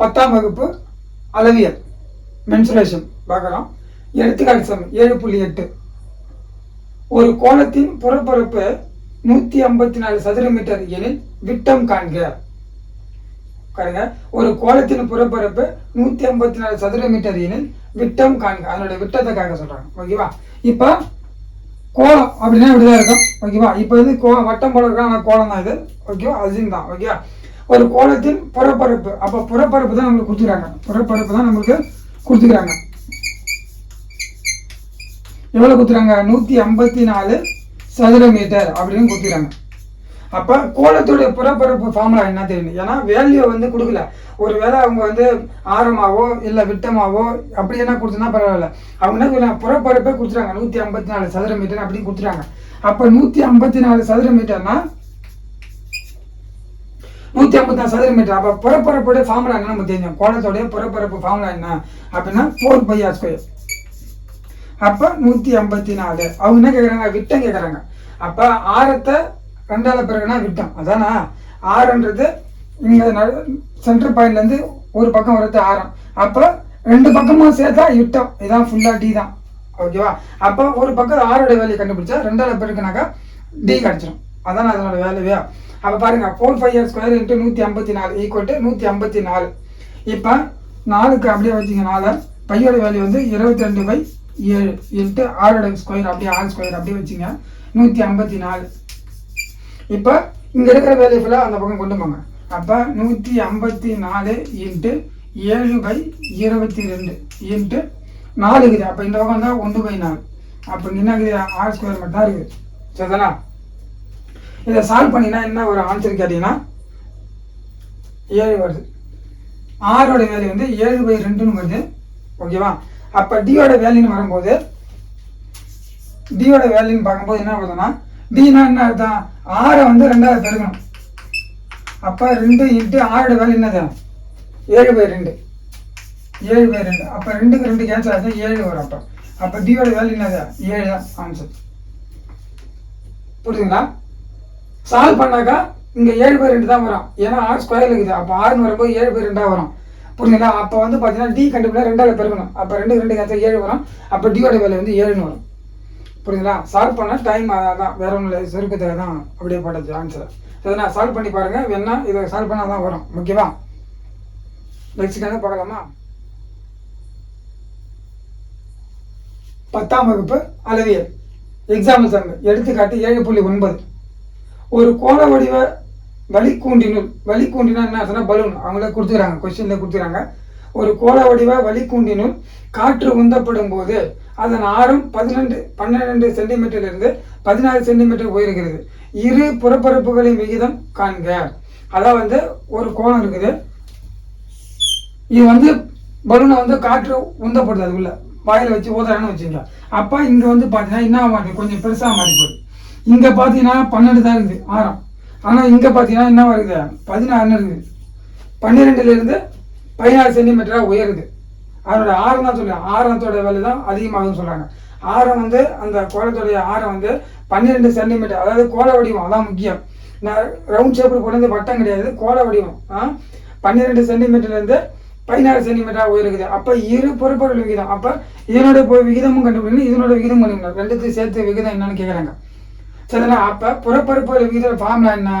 பத்தாம் வகுப்பு அளவியல் மென்சுரேஷன் பார்க்குறோம் எடுத்துக்காட்டு சமம் ஏழு புள்ளி எட்டு. ஒரு கோலத்தின் புறப்பரப்பு நூற்றி ஐம்பத்தி நாலு சதுர மீட்டர் எனில் விட்டம் காண்க. பாருங்க ஒரு கோலத்தின் புறப்பரப்பு நூற்றி ஐம்பத்தி நாலு சதுர மீட்டர் எனில் விட்டம் காண்க. அதனுடைய விட்டத்தை காக்க சொல்றாங்க. ஓகேவா? இப்போ கோலம் அப்படின்னா இப்படிதான் இருக்கும். ஓகேவா? இப்போ வந்து கோ வட்டம் போல இருக்கா ஆனால் கோலம் தான் இது. ஓகேவா? அசின் தான் ஓகேவா? ஒரு கோலத்தின் புறப்பரப்பு. அப்போ புறப்பரப்பு தான் நம்மளுக்கு கொடுத்துக்கிறாங்க. புறப்பரப்பு தான் நம்மளுக்கு கொடுத்துக்கிறாங்க. எவ்வளோ கொடுத்துறாங்க நூற்றி ஐம்பத்தி நாலு சதுர மீட்டர் அப்படின்னு கொடுத்துக்கிறாங்க. அப்போ கோலத்துடைய புறப்பரப்பு ஃபார்முலா என்ன தெரியும்? ஏன்னா வேல்யூ வந்து கொடுக்கல. ஒருவேளை அவங்க வந்து ஆரமாவோ இல்லை விட்டமாவோ அப்படி என்ன கொடுத்தனா பரவாயில்ல. அவங்க என்ன புறப்பரப்பே கொடுத்துறாங்க நூற்றி ஐம்பத்தி நாலு சதுர மீட்டர் அப்படின்னு கொடுத்துறாங்க அப்போ நூற்றி ஐம்பத்தி நாலு சதுர மீட்டர்னா நூற்றி ஐம்பத்தி நாலு சதுர மீட்டர் அப்போ புறப்பரப்புடைய ஃபார்முலா என்ன நம்ம தெரிஞ்சோம் கோலத்தோடைய புறப்பரப்பு ஃபார்முலா என்ன? அப்படின்னா ஃபோர் பை ஆர் ஸ்கொயர் அப்போ நூற்றி ஐம்பத்தி நாலு. அவங்க என்ன கேட்குறாங்க விட்டம் கேட்குறாங்க அப்போ ஆரத்தை ரெண்டாவது பிறகுனா விட்டம். அதானா? ஆறுன்றது இங்கே சென்டர் பாயிண்ட்லேருந்து ஒரு பக்கம் வரது ஆரம். அப்போ ரெண்டு பக்கமும் சேர்த்தா விட்டம். இதான் ஃபுல்லாக டி தான். ஓகேவா அப்போ ஒரு பக்கம் ஆரோட வேலையை கண்டுபிடிச்சா ரெண்டாவது பிறகுனாக்கா டி கிடச்சிடும் அதான் அதனோட வேலையே அப்போ பாருங்க four pi R square into நூற்றி ஐம்பத்தி நாலு ஈக்குவல் டு நூற்றி ஐம்பத்தி நாலு. இப்போ நாலுக்கு அப்படியே வச்சுங்க நாலு. பையோட வேல்யூ வந்து இருபத்தி ரெண்டு பை ஏழு இன்ட்டு ஆறோட ஸ்கொயர் அப்படியே ஆறு ஸ்கொயர் அப்படியே வச்சுங்க நூற்றி ஐம்பத்தி நாலு. இப்போ இங்கே இருக்கிற வேல்யூ ஃபுல்லாக அந்த பக்கம் கொண்டு போங்க. அப்போ நூற்றி ஐம்பத்தி நாலு இன்ட்டு ஏழு பை இருபத்தி ரெண்டு இன்ட்டு நாலு இருக்குது. அப்போ இந்த பக்கம் தான் ஒன்று பை நாலு. அப்போ என்ன இருக்குது? ஆறு ஸ்கொயர் மட்டும் தான் இருக்குது. சரிதானா? இதை சால்வ் பண்ணினா என்ன ஒரு ஆன்சர் கேட்டிங்கன்னா ஏழு வருது. ஆறோட வேல்யூ வந்து ஏழு பை ரெண்டுன்னு வருது. ஓகேவா அப்போ டியோட வேல்யூன்னு வரும்போது டியோட வேல்யூன்னு பார்க்கும்போது என்ன வருதுன்னா டினா என்ன அர்த்தம்? ஆறை வந்து ரெண்டாவது பெருகணும் அப்போ ரெண்டு இன்ட்டு ஆறோட வேல்யூ என்னது? ஏழு பை ரெண்டு. ஏழு பை ரெண்டு. அப்போ ரெண்டுக்கு ரெண்டு கேன்சல் ஆச்சு ஏழு வரும் அப்போ. அப்போ டியோட வேல்யூ என்னது? ஏழு தான் ஆன்சர் புரியுதுங்களா? சால்வ் பண்ணாக்கா இங்கே ஏழு பேர் ரெண்டு தான் வரும். ஏன்னா ஆறு ஸ்கொயர் இருக்குது. அப்போ ஆறுன்னு வரும்போது ஏழு பேர் ரெண்டாக வரும். புரியுதுங்களா அப்போ வந்து பார்த்தீங்கன்னா டி கண்டுபிடிச்சா ரெண்டாவது பெருக்கணும் அப்போ ரெண்டு ரெண்டு கேன்சல் ஏழு வரும். அப்போ டியோட வேலை வந்து ஏழுன்னு வரும். புரியுதுங்களா சால்வ் பண்ணால் டைம் அதான். வேற ஒன்றும் இல்லை. சுருக்கத்தை தான் அப்படியே போட்டது ஆன்சர் சரி நான் சால்வ் பண்ணி பாருங்கள் வேணா இதை சால்வ் பண்ணால் தான் வரும். ஓகேவா நெக்ஸ்ட் பார்க்கலாமா பத்தாம் வகுப்பு அளவியல். எக்ஸாம்பிள் சம் எடுத்துக்காட்டு ஏழு புள்ளி ஒன்பது. ஒரு கோண வடிவ வலிக்கூண்டினுள் வலிக்கூண்டினா என்ன சொன்னால் பலூன் அவங்களே கொடுத்துக்கிறாங்க கொஸ்டினில் கொடுத்துக்கிறாங்க. ஒரு கோள வடிவ வலிக்கூண்டினுள் காற்று உந்தப்படும் போது அதன் ஆரம் பதினெண்டு பன்னிரெண்டு சென்டிமீட்டரிலிருந்து பதினாறு சென்டிமீட்டர் உயர்கிறது இரு புறப்பரப்புகளின் விகிதம் காண்க. அதான் வந்து ஒரு கோணம் இருக்குது. இது வந்து பலூனை வந்து காற்று உந்தப்படுது அதுக்குள்ள. வாயில் வச்சு ஊதுறான்னு வச்சுக்கலாம் அப்போ இங்கே வந்து பார்த்தீங்கன்னா என்ன மாறி கொஞ்சம் பெருசாக மாறி போகுது. இங்க பார்த்தீங்கன்னா பன்னெண்டு தான் இருக்குது ஆறாம். ஆனால் இங்கே பார்த்தீங்கன்னா என்ன வருது? பதினாறுன்னு இருக்குது. பன்னிரெண்டுலேருந்து பதினாறு சென்டிமீட்டராக உயருது. அதனோட ஆரம் தான் சொல்லுவேன் ஆரத்தோட வேலை தான் அதிகமாகும்னு சொல்கிறாங்க ஆரம் வந்து அந்த கோலத்தோடைய ஆரம் வந்து பன்னிரெண்டு சென்டிமீட்டர் அதாவது கோல வடிவம் அதான் முக்கியம். நான் ரவுண்ட் ஷேப்பில் கொண்டு வட்டம் கிடையாது கோல வடிவம். ஆ? பன்னிரெண்டு சென்டிமீட்டர்லேருந்து பதினாறு சென்டிமீட்டராக உயருக்குது அப்போ இரு பொறுப்பொருள் விகிதம். அப்போ இதனுடைய விகிதமும் கண்டுபிடிக்கணும் இதனோட விகிதம் கண்டுபிடிக்கணும் ரெண்டுத்தையும் சேர்த்து விகிதம் என்னன்னு கேட்குறாங்க சரிண்ணா அப்போ புறப்பருப்பு விகிதம் ஃபார்முலா என்ன?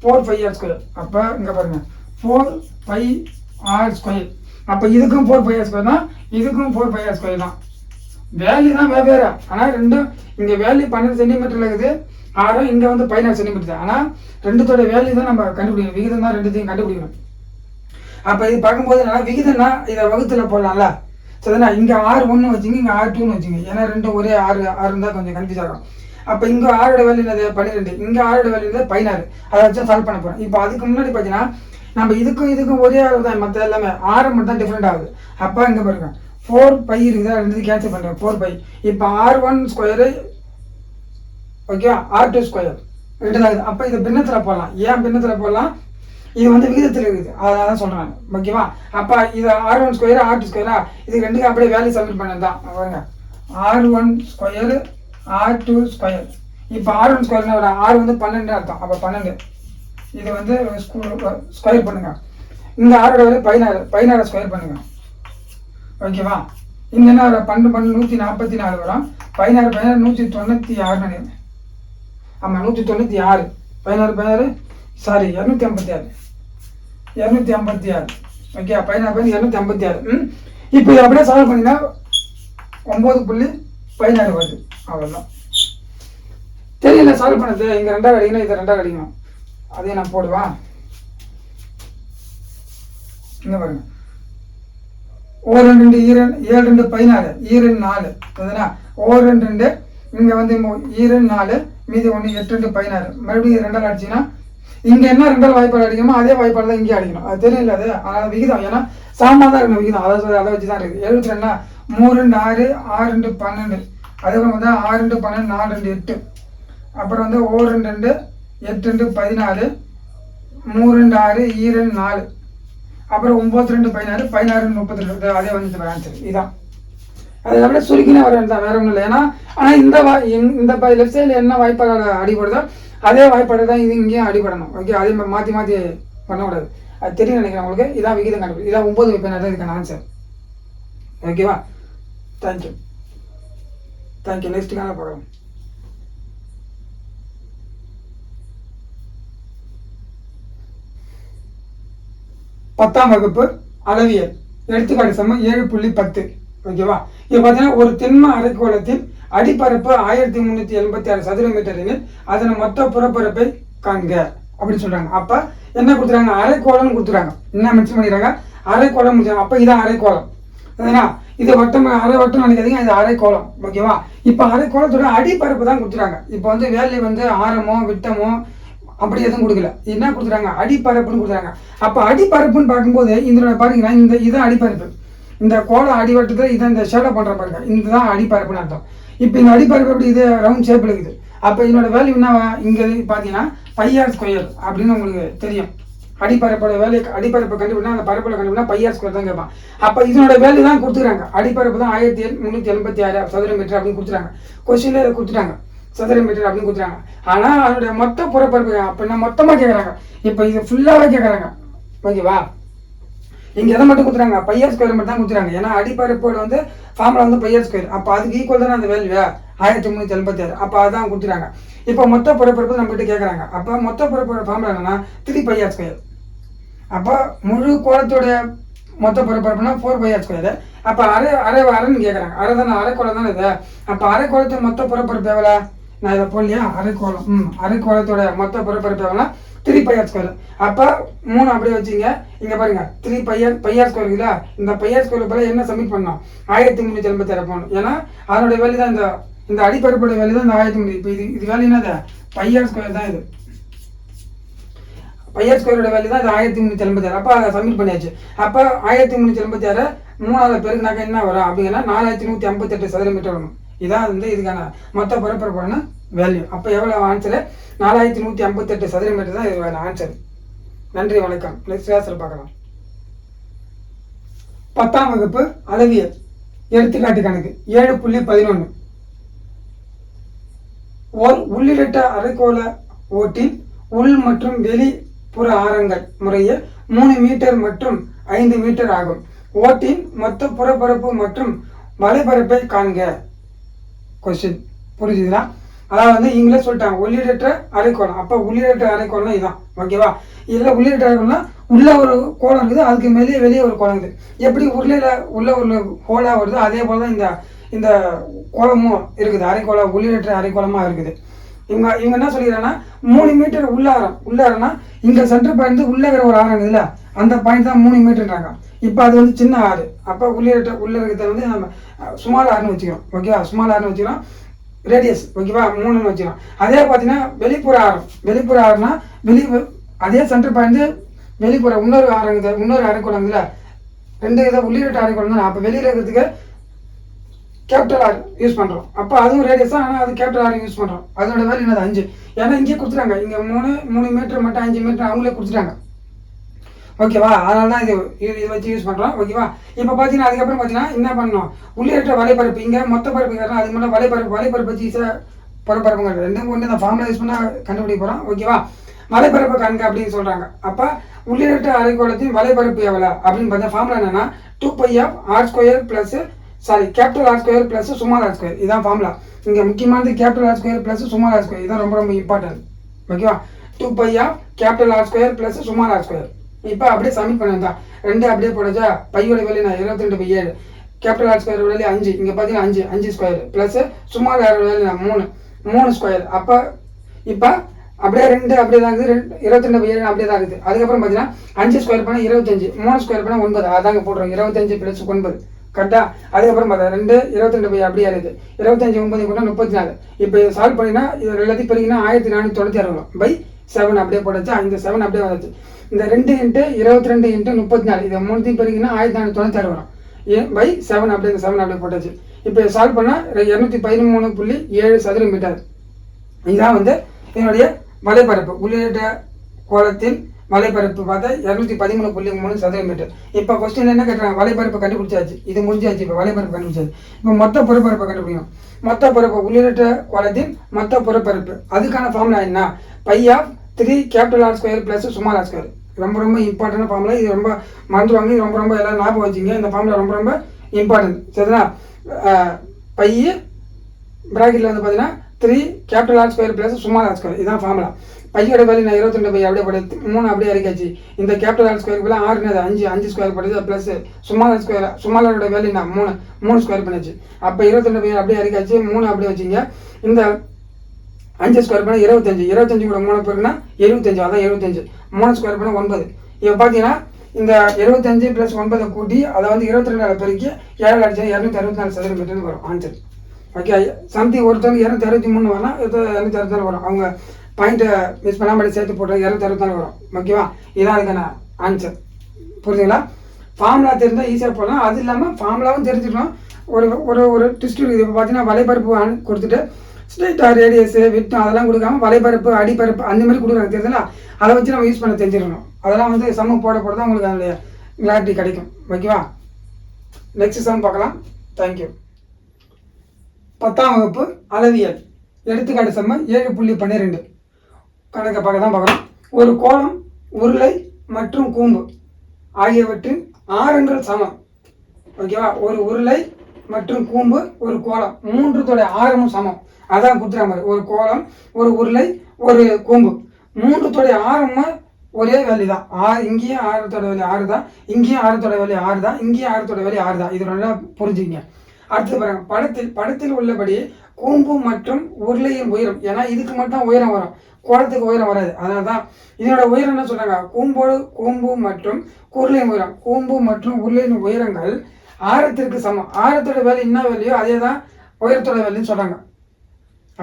ஃபோர் ஃபைவ் ஆர் ஸ்கொயர் அப்போ இங்கே பாருங்கள் ஃபோர் ஃபைவ் ஆர் ஸ்கொயர் அப்போ இதுக்கும் ஃபோர் ஃபைவ் ஆர் ஸ்கொயர் தான் இதுக்கும் ஃபோர் ஃபைவ் ஆர் ஸ்கொயர் தான். வேல்யூ தான் வெவ்வேறு ஆனால் ரெண்டும் இங்கே வேல்யூ பன்னெண்டு சென்டிமீட்டர் இருக்குது. ஆறும் இங்கே வந்து பதினாறு சென்டிமீட்டர் தான் ஆனால் ரெண்டுத்தோட வேல்யூ தான் நம்ம கண்டுபிடிக்கணும். விகிதம் தான் ரெண்டுத்தையும் கண்டுபிடிக்கணும். அப்போ இது பார்க்கும்போது நல்லா விகிதம்னா இதை வகுத்துல போடலாம்ல. சரிண்ணா இங்கே ஆறு ஒன்று வச்சுங்க இங்கே ஆறு டூன்னு வச்சுங்க. ஏன்னா ரெண்டும் ஒரே ஆறு ஆறு இருந்தால் கொஞ்சம் கன்ஃபியூஸ் ஆகும். அப்போ இங்கே ஆறோட வேல்யூ என்னது? பன்னிரெண்டு. இங்கே ஆறோட வேல்யூ என்னது? பதினாறு. அதை வச்சு சால்வ் பண்ண போகிறோம் இப்போ அதுக்கு முன்னாடி பார்த்தீங்கன்னா நம்ம இதுக்கும் இதுக்கும் ஒரே அளவு தான் மற்ற எல்லாமே. ஆறு மட்டும் தான் டிஃப்ரெண்ட் ஆகுது. அப்போ இங்கே பாருங்க. ஃபோர் பை இருக்குதா. ரெண்டு கேன்சல் பண்ணுறேன் ஃபோர் பை இப்போ R one square okay R two square ரெண்டு தான் இருக்குது. அப்போ இது பின்னத்தில் போடலாம். ஏன் பின்னத்தில் போடலாம்? இது வந்து விகிதத்தில் இருக்குது. அதனால தான் சொல்கிறேன் ஓகேவா அப்போ இது R one square R two ஸ்கொயரா இது ரெண்டுக்கும் அப்படியே வேல்யூ சப்மிட் பண்ணது தான் பாருங்க. R one square R two square இப்போ ஆர் ஒன் ஸ்கொயர்னா ஒரு ஆறு வந்து பன்னெண்டு அர்த்தம். அப்போ பன்னெண்டு. இது வந்து ஸ்கொயர் பண்ணுங்க. இந்த ஆறோட வந்து பதினாறு பதினாறு ஸ்கொயர் பண்ணுங்க. ஓகேவா இந்த என்ன பன்னெண்டு பன்னெண்டு நூற்றி நாற்பத்தி நாலு வரும். பதினாறு பதினாறு நூற்றி தொண்ணூற்றி ஆறு நினைக்கிறேன். ஆமாம் நூற்றி தொண்ணூற்றி ஆறு பதினாறு பதினாறு சாரி இரநூத்தி ஐம்பத்தி ஆறு இரநூத்தி ஐம்பத்தி ஆறு ஓகே பதினாறு பதினாறு இரநூத்தி ஐம்பத்தி ஆறு ம்? இப்போ அப்படியே சால்வ் பண்ணிங்கன்னா ஒம்பது புள்ளி பதினாறு வருது. அவ்வளோதான் தெரியல சால்வ் பண்ணது இங்கே ரெண்டாவது அடிக்கணும் இது ரெண்டாவது அடிக்கணும் அதையும் நான் போடுவா? இங்கே பாருங்க. ஓ ரெண்டு ரெண்டு ஈரன் ஏழு ரெண்டு பதினாலு. ஈரன் நாலு. அதுனா ஓ ரெண்டு ரெண்டு இங்கே வந்து ஈரன் நாலு மீதி ஒன்று எட்டு ரெண்டு பதினாறு. மறுபடியும் ரெண்டால் அடிச்சிங்கன்னா இங்கே என்ன ரெண்டால் வாய்ப்பாடு அடிக்கணுமோ அதே வாய்ப்பாடு தான் இங்கே அடிக்கணும். அது தெரியல அது அதாவது விகிதம். ஏன்னா சாமா தான் இருக்கணும் விகிதம். அதை அதை வச்சு தான் இருக்குது எழுபத்தி ரெண்டுனா மூணு ரெண்டு ஆறு ஆறு ரெண்டு பன்னெண்டு. அதுக்கப்புறம் வந்து ஆறு ரெண்டு பன்னெண்டு நாலு ரெண்டு எட்டு. அப்புறம் வந்து ஓ ரெண்டு ரெண்டு எட்டு ரெண்டு பதினாலு. மூணு ரெண்டு ஆறு ஈரெண்டு நாலு. அப்புறம் ஒம்பது ரெண்டு பதினாறு பதினாறு முப்பத்தி ரெண்டு. அதே வந்து ஆன்சர் இதான். அது அப்படியே சுருக்கினே வர தான் வேற ஒன்றும் இல்லை. ஏன்னா ஆனால் இந்த வா இந்த- இந்த லெஃப்ட் சைடில் என்ன வாய்ப்பாக அடிபடுதோ அதே வாய்ப்பாடு தான் இது இங்கேயும் அடிபடணும். ஓகே அதே மாதிரி மாற்றி மாற்றி பண்ணக்கூடாது. அது தெரியும் நினைக்கிறேன் உங்களுக்கு. இதான் விகிதம் கண்டுபிடி இதான் ஒம்பது வைப்பேன் தான் இதுக்கான ஆன்சர் ஓகேவா தேங்க்யூ தேங்க்யூ நெக்ஸ்ட்டுக்கான பார்க்கலாம் பத்தாம் வகுப்பு அளவியல். எடுத்துக்காட்டு சமம் ஏழு புள்ளி பத்து. ஓகேவா? இது பார்த்தீங்கன்னா ஒரு திண்ம அரைக்கோளத்தின் அடிப்பரப்பு ஆயிரத்தி முந்நூற்றி எண்பத்தி ஆறு சதுர மீட்டர் எனில் அதன் மொத்த புறப்பரப்பை காண்க. அப்படின்னு சொல்றாங்க. அப்ப என்ன கொடுத்துறாங்க அரைக்கோளம்னு கொடுத்துறாங்க என்ன மென்ஷன் பண்ணிடுறாங்க அரைக்கோளம் அப்போ அப்ப இதான் அரைக்கோளம். சரிங்களா? இது வட்டம் அரை வட்டம் நினைக்காதீங்க இது அரைக்கோளம் ஓகேவா இப்போ அரைக்கோளத்தோட அடிப்பரப்பு தான் கொடுத்துறாங்க. இப்போ வந்து வேலை வந்து ஆரமோ விட்டமோ அப்படி எதுவும் கொடுக்கல. என்ன கொடுத்துறாங்க? அடிப்பரப்புன்னு கொடுக்குறாங்க அப்போ அடிப்பரப்புன்னு பார்க்கும்போது இதோட பாருங்கன்னா இந்த இதுதான் அடிப்பரப்பு இந்த கோலம் அடிவட்டத்தில் இதை இந்த ஷேடோ பண்ணுற பாருங்க. இதுதான் அடிப்பரப்புன்னு அர்த்தம். இப்போ இந்த அடிப்பரப்பு எப்படி இது ரவுண்ட் ஷேப்பில் இருக்குது? அப்போ இதனோட வேல்யூ என்ன இங்கே பார்த்தீங்கன்னா பையார் ஸ்கொயர் அப்படின்னு உங்களுக்கு தெரியும். அடிப்பரப்போட வேலையை அடிப்பரப்பை கண்டுபிடினா அந்த பரப்பில் கண்டுபிடினா பையார் ஸ்கொயர் தான் கேட்பான். அப்போ இதனோட வேலை தான் கொடுத்துருக்காங்க அடிப்பரப்பு தான் ஆயிரத்தி முந்நூற்றி எண்பத்தி ஆறு சதுர மீட்டர் அப்படின்னு கொடுத்துறாங்க கொஸ்டினில் இதை கொடுத்துட்டாங்க. சதுர மீட்டர் அப்படின்னு கொடுத்துறாங்க ஆனால் அதனுடைய மொத்த புறப்பரப்பு அப்படின்னா மொத்தமாக கேட்குறாங்க? இப்போ இது ஃபுல்லாகவே கேட்குறாங்க. ஓகேவா இங்கே எதை மட்டும் கொடுத்துறாங்க பையர் ஸ்கொயர் மட்டும் தான் கொடுத்துறாங்க ஏன்னா அடிப்பரப்போட வந்து ஃபார்முலா வந்து பையர் ஸ்கொயர் அப்போ அதுக்கு ஈக்குவல் தானே அந்த வேல்யூ ஆயிரத்தி முந்நூற்றி எண்பத்தி ஆறு. அப்போ அதான் கொடுத்துறாங்க இப்போ மொத்த புறப்பரப்பு நம்மகிட்ட கேட்குறாங்க அப்போ மொத்த புறப்பரப்பு ஃபார்முலா என்னன்னா த்ரீ பையா ஸ்கொயர் அப்போ முழு கோலத்தோட மொத்த பிறப்பிறப்புனா ஃபோர் பையா ஸ்கொயர் அப்போ அரை அரை அரைன்னு கேட்குறாங்க அரை தானே அரை கோலம் தானே இது? அப்போ அரை குளத்து மொத்த பிறப்பிறப்பு எவ்வளோ நான் இதை போடலையா? அரை கோலம் ம் அரை கோலத்தோட மொத்த பிறப்பிறப்பு எவ்வளோ த்ரீ பையர் ஸ்கொயர் அப்போ மூணு அப்படியே வச்சுங்க. இங்கே பாருங்க. த்ரீ பையர் பையர் ஸ்கொயர் இருக்குல்ல? இந்த பையர் ஸ்கொயர் பிறகு என்ன சப்மிட் பண்ணோம்? ஆயிரத்தி முந்நூற்றி எண்பத்தி ஆறு போகணும் ஏன்னா அதனுடைய வேல்யூ தான் இந்த இந்த அடிப்பரப்படை வேல்யூ தான் இந்த ஆயிரத்தி முந்நூறு இப்போ இது இது வேல்யூ என்னது? பையர் ஸ்கொயர் தான் இது. பையர் ஸ்கொயரோட வேல்யூ தான் இது ஆயிரத்தி முந்நூற்றி எண்பத்தி ஆறு அப்போ அதை சப்மிட் பண்ணியாச்சு. அப்போ ஆயிரத்தி முந்நூற்றி எண்பத்தி ஆறு மூணாவது பெருக்குனாக்க என்ன வரும்? அப்படிங்கன்னா நாலாயிரத்தி நூற்றி ஐம்பத்தெட்டு சதுர மீட்டர் வரும். இதான் வந்து இதுக்கான மொத்த பரப்பரப்பான வேல்யூ அப்போ எவ்வளோ ஆன்சரு நாலாயிரத்தி நூற்றி ஐம்பத்தெட்டு சதுர மீட்டர் தான் இதுக்கான ஆன்சர் நன்றி வணக்கம். நெக்ஸ்ட் கிளாஸில் பார்க்கலாம். பத்தாம் வகுப்பு அளவியல். எடுத்துக்காட்டு கணக்கு. ஏழு புள்ளி பதினொன்று ஓர் உள்ளிட்ட அரைக்கோள ஓட்டின் உள் மற்றும் வெளி புற ஆரங்கள் முறையே மூணு மீட்டர் மற்றும் ஐந்து மீட்டர் ஆகும். ஓட்டின் மொத்த புறப்பரப்பு மற்றும் வலைபரப்பை காண்க. கொஸ்டின் புரிஞ்சுதுங்களா? அதாவது வந்து இங்கிலீஷ் சொல்லிட்டாங்க உள்ளிடற்ற அரைக்கோளம். அப்போ உள்ளிடற்ற அரைக்கோளம் இதான். ஓகேவா இதில் உள்ளிடற்ற அரைக்கோளம்னா உள்ள ஒரு கோலம் இருக்குது அதுக்கு மேலேயே வெளியே ஒரு கோளம் இருக்குது. எப்படி உருளையில உள்ள ஒரு ஹோலாக வருதோ அதே போல தான் இந்த இந்த கோலமும் இருக்குது. அரைக்கோளம் உள்ளிடற்ற அரைக்குளமாக இருக்குது. இவங்க இவங்க என்ன சொல்லிடுறாங்கன்னா மூணு மீட்டர் உள்ளாரம். உள்ளாரம்னா இங்கே சென்டர் பாயிண்ட் உள்ளே இருக்கிற ஒரு ஆரம் இருக்குதுல்ல? அந்த பாயிண்ட் தான் மூணு மீட்டர்ன்றாங்க இப்போ அது வந்து சின்ன ஆறு. அப்போ உள்ளிட்ட உள்ள இருக்கிறத வந்து நம்ம சுமார் ஆறுன்னு வச்சுக்கிறோம். ஓகேவா சுமார் ஆறுன்னு வச்சுக்கிறோம். ரேடியஸ் ஓகேவா மூணுன்னு வச்சுக்கிறோம். அதே பார்த்தீங்கன்னா வெளிப்புற ஆரம் வெளிப்புற ஆறுனா வெளி அதே சென்டர் பாயிண்ட் வெளிப்புற இன்னொரு ஆரம் இன்னொரு அரைக்குளம் இல்லை ரெண்டு இதை உள்ளிட்ட அரைக்குளம் தான். அப்போ வெளியில் இருக்கிறதுக்கு கேபிட்டல் ஆர் யூஸ் பண்ணுறோம் அப்போ அதுவும் ரேடியஸ் தான் ஆனால் அது கேபிட்டல் ஆர் யூஸ் பண்ணுறோம் அதோட வேலை என்னது? அஞ்சு. ஏன்னா இங்கேயே கொடுத்துட்டாங்க. இங்கே மூணு மூணு மீட்டர் மட்டும் அஞ்சு மீட்டர் அவங்களே கொடுத்துட்டாங்க. ஓகேவா அதனால தான் இது இது இதை வச்சு யூஸ் பண்ணுறோம் ஓகேவா இப்போ பார்த்தீங்கன்னா அதுக்கப்புறம் பார்த்தீங்கன்னா என்ன பண்ணணும்? உள்ளேற்ற வலைப்பரப்பு இங்கே மொத்த பரப்பு கேட்டால் அது மட்டும் வலைப்பரப்பு வலைப்பரப்பு வச்சு ஈஸியாக பரப்பரப்புங்க ரெண்டும் ஒன்று இந்த ஃபார்முலா யூஸ் பண்ணால் கண்டுபிடிக்க போகிறோம் ஓகேவா வலைப்பரப்பு கண்க அப்படின்னு சொல்கிறாங்க அப்போ உள்ளிட்ட அரைக்கோளத்தின் வலைப்பரப்பு எவ்வளோ அப்படின்னு பார்த்தா ஃபார்முலா என்னன்னா two pi of R square plus sorry capital R square plus small R square இதுதான் ஃபார்முலா இங்கே முக்கியமானது capital R square plus small R square இதான் ரொம்ப ரொம்ப இம்பார்ட்டன்ட் ஓகேவா two pi of capital R square plus small R square இப்போ அப்படியே submit பண்ணதான் ரெண்டு அப்படியே போடாச்சா பையோட வேலை நான் இருபத்தி ரெண்டு பை ஏழு. கேபிட்டல் ஆர் ஸ்கொயர் வேலை அஞ்சு. இங்கே பார்த்தீங்கன்னா அஞ்சு அஞ்சு ஸ்கொயர் ப்ளஸ் சுமார் ஆர் வேலை நான் மூணு. மூணு ஸ்கொயர் அப்போ இப்போ அப்படியே ரெண்டு அப்படியே தான் இருக்குது ரெண்டு இருபத்தி ரெண்டு பை ஏழு அப்படியே தான் இருக்குது அதுக்கப்புறம் பார்த்தீங்கன்னா அஞ்சு ஸ்கொயர் பண்ணால் இருபத்தஞ்சு. மூணு ஸ்கொயர் பண்ணால் ஒன்பது. அதாங்க போடுறோம் இருபத்தஞ்சு ப்ளஸ் ஒன்பது. கரெக்டா? அதுக்கப்புறம் பார்த்தா ரெண்டு இருபத்தி பை அப்படியே இருக்குது. இருபத்தஞ்சு ஒன்பது கூட முப்பத்தி நாலு. இப்போ இதை சால்வ் பண்ணினா இது எல்லாத்தையும் பெருகினா ஆயிரத்தி நானூற்றி தொண்ணூற்றி ஆறு வரும். பை செவன் அப்படியே போட்டுச்சு. இந்த செவன் அப்படியே வந்துச்சு. இந்த ரெண்டு இன்ட்டு இருபத்தி ரெண்டு இன்ட்டு முப்பத்தி நாலு. இதை மூணுத்தையும் பெருகினா ஆயிரத்தி நானூற்றி தொண்ணூற்றி ஆறு வரும். பை செவன் அப்படியே இந்த செவன் அப்படியே போட்டாச்சு. இப்போ சால்வ் பண்ணால் இரநூத்தி பதிமூணு புள்ளி ஏழு சதுர மீட்டர். இதுதான் வந்து என்னுடைய வலைப்பரப்பு. உள்ளிட்ட கோலத்தின் வலைப்பரப்பு பார்த்தா இரநூத்தி பதிமூணு புள்ளி மூணு சதுர மீட்டர் இப்போ கொஸ்டின் என்ன கேட்டாங்க வலைப்பரப்பு கண்டுபிடிச்சாச்சு. இது முடிஞ்சாச்சு இப்போ வலைப்பரப்பு கண்டுபிடிச்சாச்சு. இப்போ மொத்த புறப்பரப்பை கண்டுபிடிக்கணும். மொத்த பரப்பு உள்ளிட்ட கோலத்தின் மொத்த புறப்பரப்பு. அதுக்கான ஃபார்முலா என்ன? Pi of three capital R square plus small R square ரொம்ப ரொம்ப இம்பார்ட்டன்ட் ஃபார்முலா இது ரொம்ப மறந்துடுவாங்க. ரொம்ப ரொம்ப எல்லாம் ஞாபகம் வச்சுங்க இந்த ஃபார்முலா ரொம்ப ரொம்ப இம்பார்ட்டன்ட் சரிங்களா பை ப்ராக்கெட்டில் வந்து பார்த்தீங்கன்னா three capital R square plus small R square இதுதான் ஃபார்முலா பையோட வேல்யூ நான் இருபத்தி ரெண்டு பை அப்படியே படுத்து மூணு அப்படியே இறக்காச்சு இந்த கேபிட்டல் ஆர் ஸ்கொயர் போல ஆறு அஞ்சு அஞ்சு ஸ்கொயர் படுது ப்ளஸ் சுமார் ஸ்கொயர் சுமாரோட வேல்யூ நான் மூணு மூணு ஸ்கொயர் பண்ணிச்சு. அப்போ இருபத்தி ரெண்டு பை அப்படியே இறக்காச்சு மூணு அப்படியே வச்சுங்க. இந்த அஞ்சு ஸ்கொயர் பண்ணால் இருபத்தஞ்சு. இருபத்தஞ்சு கூட மூணு பேருக்குன்னா எழுபத்தஞ்சு அதான் எழுபத்தஞ்சு. மூணு ஸ்கொயர் பண்ணால் ஒன்பது. இப்போ பார்த்தீங்கன்னா இந்த இருபத்தஞ்சு ப்ளஸ் ஒன்பதை கூட்டி அதை வந்து இருபத்தி ரெண்டாயிரம் பெருக்கி ஏழு லட்சம் இரநூத்தி அறுபத்தி நாலு சதுர மீட்டர்னு வரும் ஆன்சர் ஓகே சம்திங் ஒருத்தவங்க இரநூத்தி அறுபத்தி மூணு வரலாம் இரநூத்தி அறுபத்தி நாலு வரும். அவங்க பாயிண்ட்டை மிஸ் பண்ணாமல் சேர்த்து போட்டு இரநூத்தி அறுபத்தி நாலு வரும். ஓகேவா இதான் அதுக்கான ஆன்சர் புரியுதுங்களா ஃபார்முலா தெரிஞ்சால் ஈஸியாக போடலாம். அது இல்லாமல் ஃபார்முலாவும் தெரிஞ்சுக்கணும். ஒரு ஒரு ஒரு டிஸ்ட் இருக்குது இப்போ பார்த்தீங்கன்னா வலைபரப்பு ஆன் கொடுத்துட்டு ஸ்ட்ரெயிட்டாக ரேடியஸு விட்டம் அதெல்லாம் கொடுக்காம வலைப்பரப்பு அடிபரப்பு அந்த மாதிரி கொடுக்குறாங்க. தெரியுதுங்களா? அதை வச்சு நம்ம யூஸ் பண்ண தெரிஞ்சிடணும் அதெல்லாம் வந்து சம்மு போட போட தான் உங்களுக்கு அதனுடைய கிளாரிட்டி கிடைக்கும். ஓகேவா நெக்ஸ்ட் சம் பார்க்கலாம். தேங்க்யூ பத்தாம் வகுப்பு அளவியல். எடுத்துக்காட்டு சம்ம ஏழு புள்ளி பன்னிரெண்டு. கணக்கை பார்க்க தான் பார்க்குறோம் ஒரு கோலம் உருளை மற்றும் கூம்பு ஆகியவற்றின் ஆரங்கள் சமம். ஓகேவா ஒரு உருளை மற்றும் கூம்பு ஒரு கோலம். மூன்றுத்தோடைய ஆரமும் சமம். அதான் குத்துற மாதிரி ஒரு கோலம் ஒரு உருளை ஒரு கூம்பு. மூன்றுத்தோடைய ஆரமும் ஒரே வேல்யூ தான் ஆறு இங்கேயும் ஆயிரத்தோட வேல்யூ ஆறு தான் இங்கேயும் ஆயிரத்தோட வேல்யூ ஆறு தான் இங்கேயும் ஆயிரத்தோட வேல்யூ ஆறு தான் இது நல்லா புரிஞ்சுங்க அடுத்து பாருங்க. படத்தில் படத்தில் உள்ளபடி கூம்பு மற்றும் உருளையின் உயரம். ஏன்னா இதுக்கு மட்டும் உயரம் வரும். கோலத்துக்கு உயரம் வராது. அதனால தான் இதனோட உயரம் என்ன சொல்றாங்க? கூம்போடு கூம்பு மற்றும் உருளையின் உயரம். கூம்பு மற்றும் உருளையின் உயரங்கள் ஆரத்திற்கு சமம். ஆரத்தோட வேலை என்ன வேலையோ? அதே தான் உயரத்தோட வேலைன்னு சொல்கிறாங்க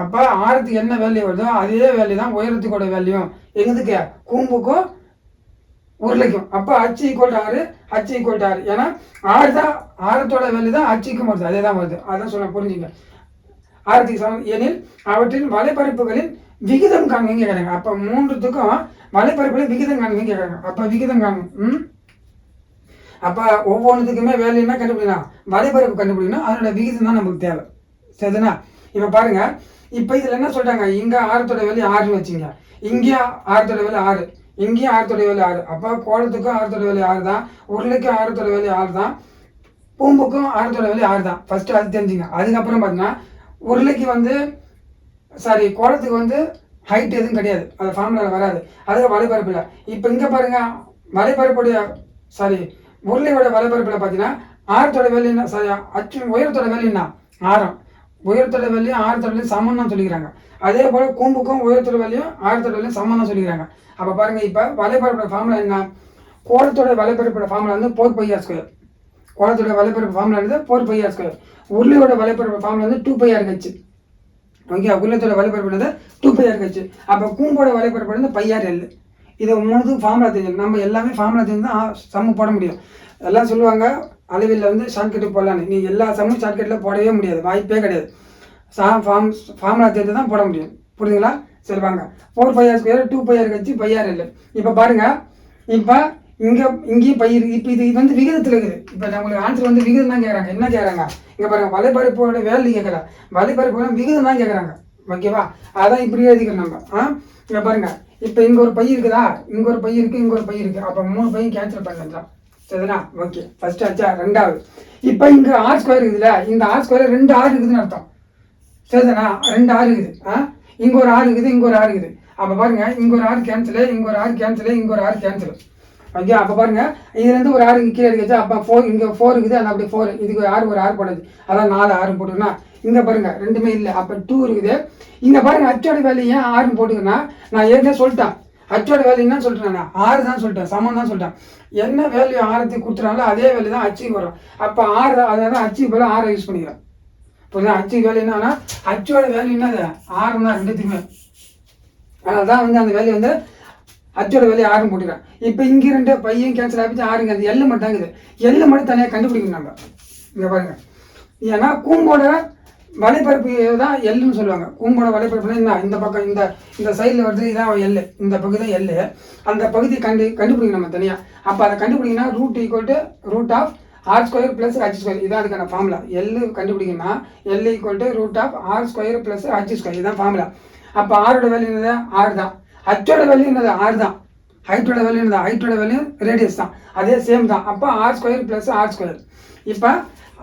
அப்போ ஆரத்துக்கு என்ன வேல்யூ வருதோ அதே வேல்யூ தான் உயரத்துக்கோட வேல்யூ. எங்கதுக்கு? கூம்புக்கும் உருளைக்கும். அப்போ அச்சு ஈக்குவல் ஆறு அச்சு ஈக்குவல் ஆறு. ஏன்னா ஆறு தான் ஆரத்தோட வேல்யூ தான் அச்சுக்கும் வருது. அதே தான் வருது. அதான் சொல்ல புரிஞ்சுங்க. ஆரத்துக்கு சமம் எனில் அவற்றின் வலைப்பரப்புகளின் விகிதம் காண்பீங்க கேட்குறாங்க அப்போ மூன்றுத்துக்கும் வலைப்பரப்புகளின் விகிதம் காண்பீங்க கேட்குறாங்க அப்போ விகிதம் காணும் ம்? அப்போ ஒவ்வொன்றுத்துக்குமே வேலை என்ன கண்டுபிடிக்கணும்? வலைப்பரப்பு கண்டுபிடிக்கணும். அதனோட விகிதம் தான் நமக்கு தேவை. சரிதானா? இப்போ பாருங்க. இப்போ இதில் என்ன சொல்றாங்க? இங்கே ஆரத்தோட வேலை ஆறுன்னு வச்சுங்க. இங்கே ஆரத்தோட வேலை ஆறு. இங்கேயும் ஆரத்தோட வேலை ஆறு. அப்போ கோலத்துக்கும் ஆரத்தோட வேலை ஆறு தான். உருளைக்கும் ஆரத்தோட வேலை ஆறு தான். பூம்புக்கும் ஆரத்தோட வேலை ஆறு தான். ஃபர்ஸ்ட் அது தெரிஞ்சுங்க. அதுக்கப்புறம் பார்த்தீங்கன்னா உருளைக்கு வந்து சாரி கோலத்துக்கு வந்து ஹைட் எதுவும் கிடையாது. அது ஃபார்முலாவில் வராது. அதுவும் வலைபரப்பு இல்லை. இப்போ இங்கே பாருங்க வலைப்பரப்புடைய சாரி உருளையோட வலைப்பரப்பில் பார்த்தீங்கன்னா ஆரத்தோட வேலை என்ன சாரி அச்சு உயரத்தோட வேலை என்ன? ஆரம். உயரத்தோட வேலையும் ஆரத்தோட வேலையும் சமம்னு சொல்லிக்கிறாங்க. அதே போல் கூம்புக்கும் உயரத்தோட வேலையும் ஆரத்தோட வேலையும் சமம்னு தான் சொல்லிக்கிறாங்க. அப்போ பாருங்கள் இப்போ வலைப்பரப்போட ஃபார்முலா என்ன? கோலத்தோட வலைப்பரப்போட ஃபார்முலா வந்து போர் பையா ஸ்கொயர் கோலத்தோட வலைப்பரப்பு ஃபார்முலா வந்து பை ஆர் ஸ்கொயர் உருளையோட வலைப்பரப்பு ஃபார்முலா வந்து two pi R H okay உள்ளத்தோட வலைப்பரப்பு வந்து டூ பை ஆர் ஹெச் அப்போ கூம்போட வலைப்பரப்பு வந்து பையார் எல் இதை மூணுத்துக்கும் ஃபார்முலா தெரிஞ்சு நம்ம எல்லாமே ஃபார்முலா தெரிஞ்சு தான் சம்மு போட முடியும். எல்லாம் சொல்லுவாங்க அளவில் வந்து ஷார்ட்கட்டு போடலான்னு. நீ எல்லா சம்மும் ஷார்ட்கட்டில் போடவே முடியாது. வாய்ப்பே கிடையாது. சா ஃபார்ம் ஃபார்முலா தெரிஞ்சு தான் போட முடியும். புரியுதுங்களா சரி வாங்க four pi R square two pi R கட்சி ஆர் இல்லை இப்போ பாருங்கள் இப்போ இங்கே இங்கேயும் பயிர் இப்போ இது இது வந்து விகிதத்தில் இருக்குது. இப்போ நம்மளுக்கு ஆன்சர் வந்து விகிதம் தான் கேட்குறாங்க என்ன கேட்குறாங்க இங்கே பாருங்க வலைப்பரப்போட வேலை கேட்கல வலைப்பரப்போட விகிதம் தான் கேட்குறாங்க ஓகேவா அதான் இப்படி எழுதிக்கிறோம் நம்ம. ஆ? இங்கே பாருங்க. இப்போ இங்கே ஒரு பை இருக்குதா? இங்கே ஒரு பை இருக்குது இங்கே ஒரு பை இருக்குது அப்போ மூணு பையும் கேன்சல் பண்ணிடலாம். சரிதானா? ஓகே ஃபர்ஸ்ட் ஆச்சா ரெண்டாவது. இப்போ இங்கே ஆர் ஸ்கொயர் இருக்குதுல்ல? இந்த ஆர் ஸ்கொயர் ரெண்டு ஆறு இருக்குதுன்னு அர்த்தம். சரிதானா? ரெண்டு ஆறு இருக்குது. ஆ? இங்கே ஒரு ஆறு இருக்குது இங்கே ஒரு ஆறு இருக்குது. அப்போ பாருங்க இங்கே ஒரு ஆறு கேன்சலு இங்கே ஒரு ஆறு கேன்சலு இங்கே ஒரு ஆறு கேன்சலு ஓகே அப்போ பாருங்க இதுலேருந்து ஒரு ஆறு கீழே இருக்குச்சா அப்போ ஃபோர் இங்கே ஃபோர் இருக்குது அது அப்படி ஃபோர் இதுக்கு ஆறு ஒரு ஆறு போடுது. அதான் நாலு ஆறு போட்டுக்கோன்னா இங்கே பாருங்க ரெண்டுமே இல்லை அப்போ டூ இருக்குது. இங்கே பாருங்க அச்சோட வேலையை ஏன் ஆறுன்னு போட்டுக்கன்னா நான் ஏற்கனவே சொல்லிட்டேன். அச்சோட வேல்யூ என்ன சொல்லிட்டேன் நான். ஆறு தான் சொல்லிட்டேன் சமம் தான் சொல்லிட்டேன். என்ன வேல்யூ ஆறுத்துக்கு கொடுத்துறாங்களோ அதே வேல்யூ தான் அச்சுக்கு வரும். அப்போ ஆறு தான் அதை தான் அச்சுக்கு போல ஆறை யூஸ் பண்ணிக்கிறேன். புரியுதா? அச்சுக்கு வேல்யூ என்னன்னா அச்சோட வேல்யூ என்னது? ஆறு ரெண்டுத்துக்குமே. அதனால தான் வந்து அந்த வேலையை வந்து அச்சோட வேலையை ஆறும் போட்டுக்கிறேன் இப்போ இங்கே ரெண்டு பையன் கேன்சல் ஆகிச்சு ஆறுங்க அது எள்ளு மட்டும் இருக்குது எள்ளு மட்டும் தனியாக கண்டுபிடிக்கணும் நம்ம. இங்கே பாருங்க. ஏன்னா கூம்போட வலைப்பரப்பு தான் எள்ளுன்னு சொல்லுவாங்க. கூம்போட வலைப்பரப்புனா என்ன? இந்த பக்கம் இந்த இந்த சைடில் வருது இதான் எல்லு இந்த பகுதி தான் எல்லு அந்த பகுதியை கண்டு கண்டுபிடிக்கணும் நம்ம தனியாக அப்போ அதை கண்டுபிடிக்கணும்னா root equal to root of R square plus H square இதான் அதுக்கான ஃபார்முலா எல்லு கண்டுபிடிக்கணும்னா L equal to root of R square plus H square இதுதான் ஃபார்முலா அப்போ ஆரோட வேல்யூ என்னது? ஆறு தான். ஹச்சோட வேல்யூ என்னது ஆறு தான். ஹைட்டோட வேல்யூ என்னது ஹைட்டோட வேல்யூ ரேடியஸ் தான். அதே சேம் தான். அப்போ R square plus R square இப்போ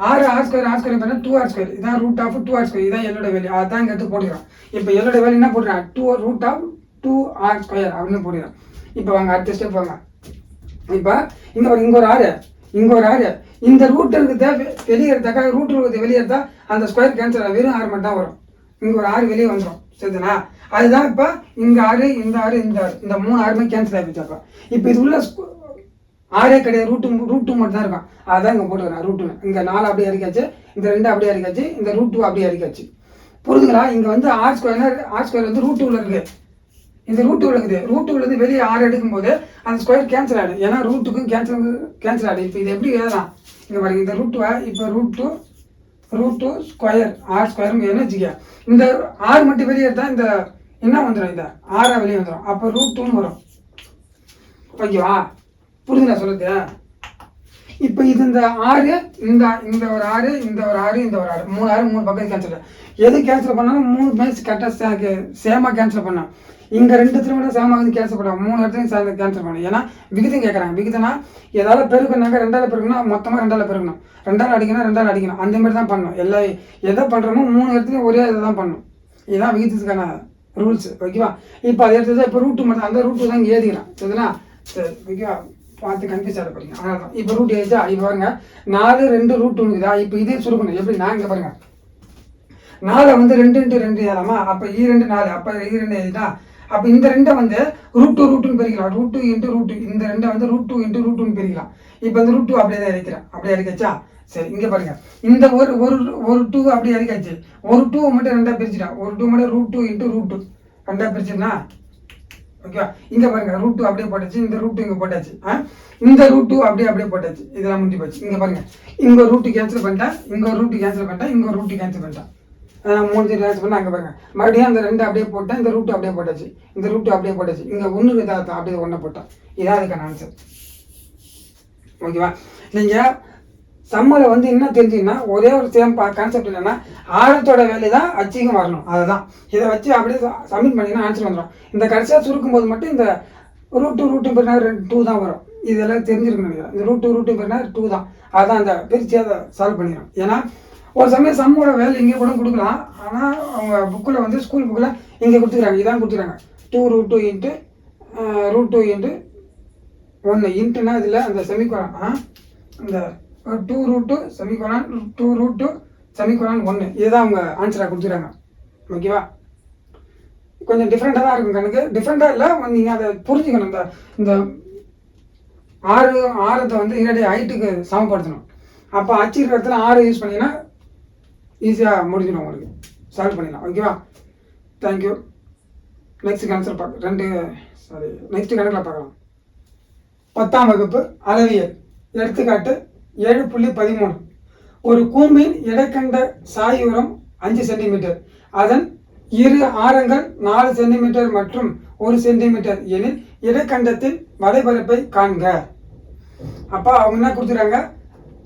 ஆறு ஆர் ஸ்கொயர் ஆர் ஸ்கொயர் பண்ணால் டூ ஆர் ஸ்கொயர் இதான் root of two R square இதான் எல்லோட வேல்யூ அதான் இங்கே எடுத்து போட்டுக்கிறோம் இப்போ எல்லோட வேல்யூ என்ன போட்டுறான் two root of two r square அப்படின்னு போட்டுக்கிறோம் இப்போ வாங்க அடுத்த ஸ்டெப் வாங்க இப்போ இங்கே ஒரு இங்கே ஒரு ஆறு இங்கே ஒரு ஆறு இந்த ரூட் இருக்குது வெளியேறதாக்கா ரூட் இருக்குது வெளியேறதா அந்த ஸ்கொயர் கேன்சல் வெறும் ஆறு மட்டும் தான் வரும். இங்கே ஒரு ஆறு வெளியே வந்துடும் சரிதானா? அதுதான் இப்போ இந்த ஆறு இந்த ஆறு இந்த ஆறு. இந்த மூணு ஆறுமே கேன்சல் ஆகிடுச்சு அப்போ. இப்போ இது உள்ள ஆறே கிடையாது ரூட்டு ரூட் டூ மட்டும் தான் இருக்கும். அதான் இங்கே போட்டுக்கிறேன் ரூட் டூ இங்கே நாலு அப்படியே இறக்காச்சு இந்த ரெண்டு அப்படியே இறக்காச்சு இந்த ரூட் டூ அப்படியே இறக்காச்சு புரிதுங்களா இங்கே வந்து ஆர் ஸ்கொயர் ஆர் ஸ்கொயர் வந்து ரூட் டூவில் இருக்குது. இந்த ரூட் இருக்குது. ரூட் இருந்து வெளியே ஆறு எடுக்கும்போது அந்த ஸ்கொயர் கேன்சல் ஆகிடும் ஏன்னா ரூட்டுக்கும் கேன்சல் கேன்சல் ஆகிடும் இப்போ இது எப்படி எழுதலாம்? இங்கே பாருங்க இந்த ரூட் இப்போ root two root two square r square என்ன வச்சுக்க இந்த ஆறு மட்டும் வெளியே எடுத்தால் இந்த என்ன வந்துடும் இந்த ஆறாக வெளியே வந்துடும் அப்போ ரூட் டூன்னு வரும். ஓகேவா? புரியுதுங்களா சொல்லுது இப்போ இது இந்த ஆறு இந்த இந்த ஒரு ஆறு இந்த ஒரு ஆறு இந்த ஒரு ஆறு மூணு ஆறு மூணு பக்கம் கேன்சல் எது கேன்சல் பண்ணாலும் மூணு மேட்ச் கரெக்டாக சேமாக கேன்சல் பண்ணோம் இங்கே ரெண்டு திரும்ப சேமாக வந்து கேன்சல் பண்ணோம் மூணு இடத்துலையும் சேர்ந்து கேன்சல் பண்ணணும் ஏன்னா விகிதம் கேட்குறாங்க விகிதம்னா ஏதாவது பெருக்குனாங்க ரெண்டாவது பெருக்கணும் மொத்தமாக ரெண்டாவது பெருக்கணும் ரெண்டாவது அடிக்கணும் ரெண்டாவது அடிக்கணும். அந்த மாதிரி தான் பண்ணணும். எல்லா எதை பண்ணுறோமோ மூணு இடத்துலையும் ஒரே இதை தான் பண்ணணும். இதுதான் விகிதத்துக்கான ரூல்ஸ் ஓகேவா இப்போ அதை எடுத்தது இப்போ ரூட்டு மட்டும் அந்த ரூட்டு தான் இங்கே ஏதிக்கிறேன் சரிங்களா சரி ஓகேவா பார்த்து கன்ஃபியூஸ் ஆகிட அதனால தான் இப்போ ரூட் ஏஜா இப்போ பாருங்க நாலு ரெண்டு ரூட் இருக்குதா? இப்போ இதே சுருக்கணும். எப்படி? நான் இங்கே பாருங்கள் நாலை வந்து ரெண்டு இன்ட்டு ரெண்டு ஏழாமா? அப்போ ஈ ரெண்டு நாலு அப்போ ஈ ரெண்டு எழுதிட்டா அப்போ இந்த ரெண்டை வந்து ரூட் டூ ரூட்டுன்னு பிரிக்கலாம். ரூட் டூ இன்ட்டு ரூட் இந்த ரெண்டை வந்து ரூட் டூ இன்ட்டு ரூட் டூன்னு பிரிக்கலாம். இப்போ வந்து ரூட் டூ அப்படியே தான் இறக்கிறேன் அப்படியே இறக்கச்சா சரி இங்கே பாருங்க. இந்த ஒரு ஒரு ஒரு டூ அப்படியே இறக்காச்சு ஒரு டூ மட்டும் ரெண்டாக பிரிச்சுட்டான் ஒரு டூ மட்டும் root two into root two ரெண்டாக பிரிச்சுனா ஓகேவா இங்க பாருங்க. ரூட் டூ அப்படியே போட்டாச்சு. இந்த ரூட் டூ இங்க போட்டாச்சு. ஆ? இந்த ரூட் டூ அப்படியே அப்படியே போட்டாச்சு. இதெல்லாம் முடிஞ்சு போச்சு. இங்க பாருங்க. இங்க ரூட் கேன்சல் பண்ணிட்டேன் இங்க ஒரு ரூட் கேன்சல் பண்ணிட்டேன் இங்க ரூட்டு ரூட் கேன்சல் பண்ணிட்டேன் மூணு கேன்சல் பண்ணா அங்கே பாருங்க. மறுபடியும் அந்த ரெண்டு அப்படியே போட்டேன் இந்த ரூட்டு அப்படியே போட்டாச்சு. இந்த ரூட்டு அப்படியே போட்டாச்சு. இங்கே ஒன்று இதாக அப்படியே ஒன்றை போட்டேன். இதான் அதுக்கான ஆன்சர் ஓகேவா நீங்கள் சம்மரை வந்து என்ன தெரிஞ்சுங்கன்னா ஒரே ஒரு சேம் கான்செப்ட் என்னென்னா ஆழத்தோட வேலை தான் அச்சிகம் வரணும். அதுதான். இதை வச்சு அப்படியே சப்மிட் பண்ணிங்கன்னா ஆன்சர் வந்துடும் இந்த கடைசியாக சுருக்கும் போது மட்டும் இந்த ரூட் டூ ரூட் பெருனா ரெண்டு டூ தான் வரும். இதெல்லாம் தெரிஞ்சிருக்கணும் நினைக்கிறேன். இந்த ரூட் டூ ரூட் பெருனா டூ தான். அதுதான் அந்த பிரித்து அதை சால்வ் பண்ணிடும் ஏன்னா ஒரு சமயம் சம்மோட வேலை இங்கே கூட கொடுக்கலாம். ஆனால் அவங்க புக்கில் வந்து ஸ்கூல் புக்கில் இங்கே கொடுத்துக்கிறாங்க. இதான் கொடுத்துக்கிறாங்க. Two root two into root two into ஒன்று இன்ட்டுனா இதில் அந்த செமிகோலான் ஆ இந்த two root semicolon two root semicolon ஒன்று இதுதான் அவங்க ஆன்சராக கொடுத்துக்கிறாங்க. ஓகேவா கொஞ்சம் டிஃப்ரெண்ட்டாக தான் இருக்கும் கணக்கு. டிஃப்ரெண்ட்டாக இல்லை நீங்கள் அதை புரிஞ்சுக்கணும். இந்த இந்த ஆறு ஆரத்தை வந்து இரடி ஹைட்டுக்கு சமப்படுத்தணும். அப்போ அச்சிருக்கிற இடத்துல ஆறு யூஸ் பண்ணீங்கன்னா ஈஸியாக முடிஞ்சிடும் உங்களுக்கு. சால்வ் பண்ணிடலாம். ஓகேவா தேங்க்யூ நெக்ஸ்ட் கணக்கில் பார்க்க ரெண்டு சாரி நெக்ஸ்ட் கணக்கில் பார்க்கலாம். பத்தாம் வகுப்பு அளவியல் எடுத்துக்காட்டு ஏழு புள்ளி பதிமூணு. ஒரு கூம்பின் எடைக்கண்ட சாய்வுரம் அஞ்சு சென்டிமீட்டர். அதன் இரு ஆரங்கள் நாலு சென்டிமீட்டர் மற்றும் ஒரு சென்டிமீட்டர் எனில் இடைக்கண்டத்தின் வலைபரப்பை காண்க. அப்பா அவங்க என்ன கொடுத்துறாங்க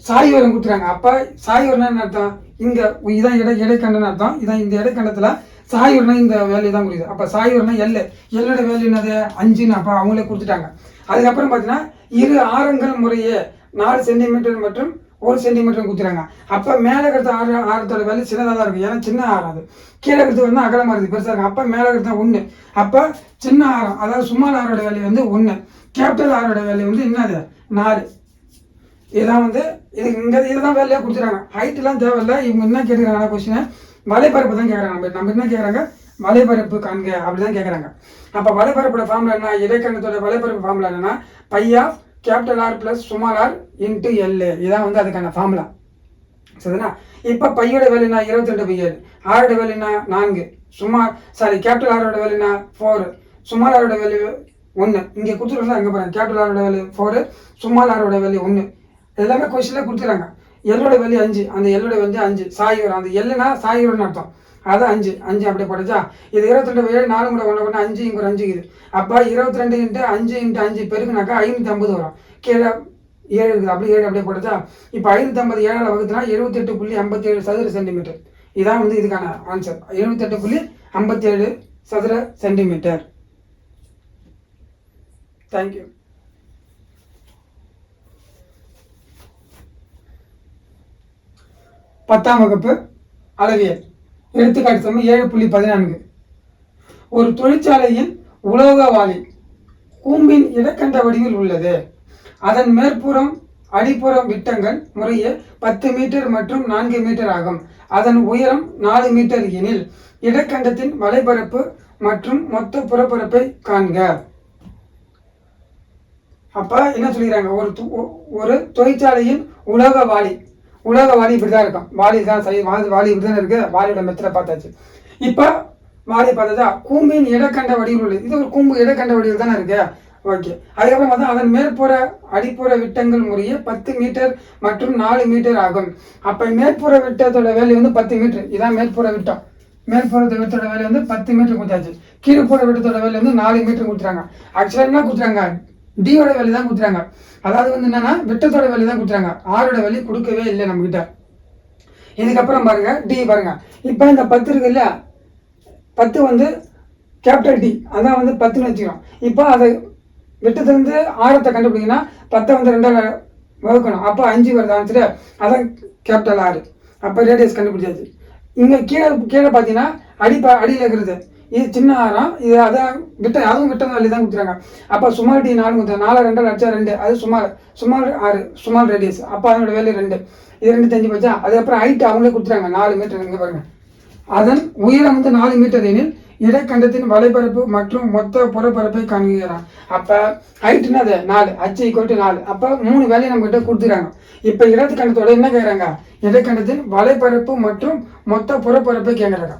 சாய்வரம் கொடுத்துறாங்க அப்போ சாய்வரம்னா என்ன அர்த்தம்? இங்க இதான் இடை இடைக்கண்டன்னு அர்த்தம். இதான் இந்த இடைக்கண்டத்துல சாயூர்னா இந்த வேலையை தான் குறிக்குது அப்போ சாயூர்னா எல்லு எல்லோட வேல்யூ என்னது? அஞ்சுன்னு அப்போ அவங்களே கொடுத்துட்டாங்க. அதுக்கப்புறம் பார்த்தீங்கன்னா இரு ஆரங்கள் முறையே நாலு சென்டிமீட்டர் மற்றும் ஒரு சென்டிமீட்டர் குத்துறாங்க அப்போ மேலே கருத்து ஆறு ஆரத்தோட வேலை சின்னதாக தான் இருக்கும். ஏன்னா சின்ன ஆரம் அது. கீழே கருத்து வந்து அகலமாக இருக்குது. பெருசாக இருக்கும். அப்போ மேலே கருத்து ஒன்று அப்போ சின்ன ஆரம் அதாவது சுமார் ஆரோட வேலை வந்து ஒன்று கேபிட்டல் ஆரோட வேலை வந்து என்னது? நாலு. இதான் வந்து இது இங்கே இதுதான் வேலையாக கொடுத்துறாங்க ஹைட்லாம் தேவையில்லை. இவங்க என்ன கேட்குறாங்க கொஸ்டினை வலைப்பரப்பு தான் கேட்குறாங்க நம்ம நம்ம என்ன கேட்குறாங்க வலைப்பரப்பு காண்க. அப்படி தான் கேட்குறாங்க அப்போ வலைப்பரப்போட ஃபார்முலா என்ன? இடைக்கணத்தோட வலைப்பரப்பு ஃபார்முலா என்னன்னா pi capital r plus small r into l இதான் வந்து அதுக்கான ஃபார்முலா சரிதானா? இப்போ பையோட வேலைனா இருபத்தி ரெண்டு பை ஏழு. ஆரோட வேலைனா நான்கு. சுமார் சாரி கேபிட்டல் ஆரோட வேலைனா ஃபோர் சுமார் ஆரோட வேல்யூ ஒன்று இங்கே கொடுத்துருந்தா அங்கே போகிறேன் கேபிட்டல் ஆரோட வேல்யூ ஃபோரு சுமார் ஆரோட வேல்யூ ஒன்று எல்லாமே கொஸ்டினில் கொடுத்துறாங்க. எல்லோட வலி அஞ்சு. அந்த எல்லோட வந்து அஞ்சு. சாய் அந்த எல்லுனா சாய் அர்த்தம். அதான் அஞ்சு. அஞ்சு அப்படியே போட்டுச்சா இது இருபத்தி ரெண்டு ஏழு நாலு கூட ஒன்று ஒன்று அஞ்சு இங்கே ஒரு அஞ்சு இது அப்போ இருபத்தி ரெண்டு இன்ட்டு அஞ்சு இன்ட்டு அஞ்சு பெருக்குனாக்கா ஐநூற்றி ஐம்பது வரும். கீழே ஏழு இருக்குது. அப்படி ஏழு அப்படியே போட்டுச்சா இப்போ ஐநூற்றி ஐம்பது ஏழால் வகுத்துனா எழுபத்தெட்டு புள்ளி ஐம்பத்தி ஏழு சதுர சென்டிமீட்டர் இதான் வந்து இதுக்கான ஆன்சர் எழுபத்தெட்டு புள்ளி ஐம்பத்தி ஏழு சதுர சென்டிமீட்டர் தேங்க்யூ பத்தாம் வகுப்பு அளவியல். எடுத்துக்காட்டு சமயம் ஏழு புள்ளி பதினான்கு. ஒரு தொழிற்சாலையின் உலோக வாளி கூம்பின் இடக்கண்ட வடிவில் உள்ளது. அதன் மேற்புறம் அடிப்புறம் விட்டங்கள் முறையே பத்து மீட்டர் மற்றும் நான்கு மீட்டர் ஆகும். அதன் உயரம் நாலு மீட்டர் எனில் இடக்கண்டத்தின் வலைபரப்பு மற்றும் மொத்த புறப்பரப்பை காண்க. அப்போ என்ன சொல்லிக்கிறாங்க? ஒரு து- ஒ- ஒரு தொழிற்சாலையின் உலோக வாளி உலக வாலி இப்படி தான் இருக்கும் வாலி தான் சரி வாலி வாலி இப்படி தான் இருக்குது வாளியோட மெத்தட பார்த்தாச்சு. இப்போ வாலி பார்த்ததா கூம்பின் இடக்கண்ட வடிவில் உள்ளது. இது ஒரு கூம்பு இடக்கண்ட வடிவில் தானே இருக்கு? ஓகே. அதுக்கப்புறம் பார்த்தா அதன் மேற்புற அடிப்புற விட்டங்கள் முறையே பத்து மீட்டர் மற்றும் நாலு மீட்டர் ஆகும். அப்போ மேற்புற விட்டத்தோட வேலை வந்து பத்து மீட்டர். இதான் மேற்புற விட்டம். மேற்புற விட்டத்தோட வேலை வந்து பத்து மீட்டர் கொடுத்தாச்சு. கீழ்ப்புற விட்டத்தோட வேலை வந்து நாலு மீட்டர் கொடுத்துறாங்க ஆக்சுவலாக என்ன கொடுத்துறாங்க டியோட வேலை தான் கொடுத்துறாங்க அதாவது வந்து என்னன்னா விட்டத்தோட வேலை தான் கொடுத்துறாங்க ஆரோட வேலை கொடுக்கவே இல்லை நம்ம கிட்ட இதுக்கப்புறம் பாருங்க டி பாருங்க. இப்போ இந்த பத்து இருக்கு இல்லையா பத்து வந்து கேபிட்டல் டி அதான் வந்து பத்துன்னு வச்சுக்கிறோம். இப்போ அதை விட்டத்துலேருந்து ஆரத்தை கண்டுபிடிங்கன்னா பத்தை வந்து ரெண்டாவது வகுக்கணும். அப்போ அஞ்சு வருது ஆன்சரு அதான் கேபிட்டல் ஆறு அப்போ ரேடியஸ் கண்டுபிடிச்சாச்சு. இங்கே கீழே கீழே பார்த்தீங்கன்னா அடி ப அடியில் இருக்கிறது. இது சின்ன ஆரம் இது அதான் கிட்ட அதுவும் கிட்ட வேலையை தான் கொடுத்துறாங்க அப்போ சுமார் டி நாலு கொடுத்தா நாலு ரெண்டு லட்சம் ரெண்டு. அது சுமார் சுமார் ஆறு சுமார் ரேடியஸ் அப்போ அதனோட வேலை ரெண்டு. இது ரெண்டு தெரிஞ்சு போச்சா அதுக்கப்புறம் ஹைட் அவங்களே கொடுத்துறாங்க. நாலு மீட்டர் இங்கே பாருங்க. அதன் உயரம் வந்து நாலு மீட்டர் எனில் இடைக்கண்டத்தின் வலைப்பரப்பு மற்றும் மொத்த புறப்பரப்பை காண்கிறான் அப்போ ஹைட்னா அது நாலு. அச்சு ஈக்குவல் டு நாலு. அப்போ மூணு வேலையை நம்ம கிட்ட கொடுத்துறாங்க இப்போ இடது கண்டத்தோட என்ன கேட்குறாங்க இடைக்கண்டத்தின் வலைப்பரப்பு மற்றும் மொத்த புறப்பரப்பை கேட்குறாங்க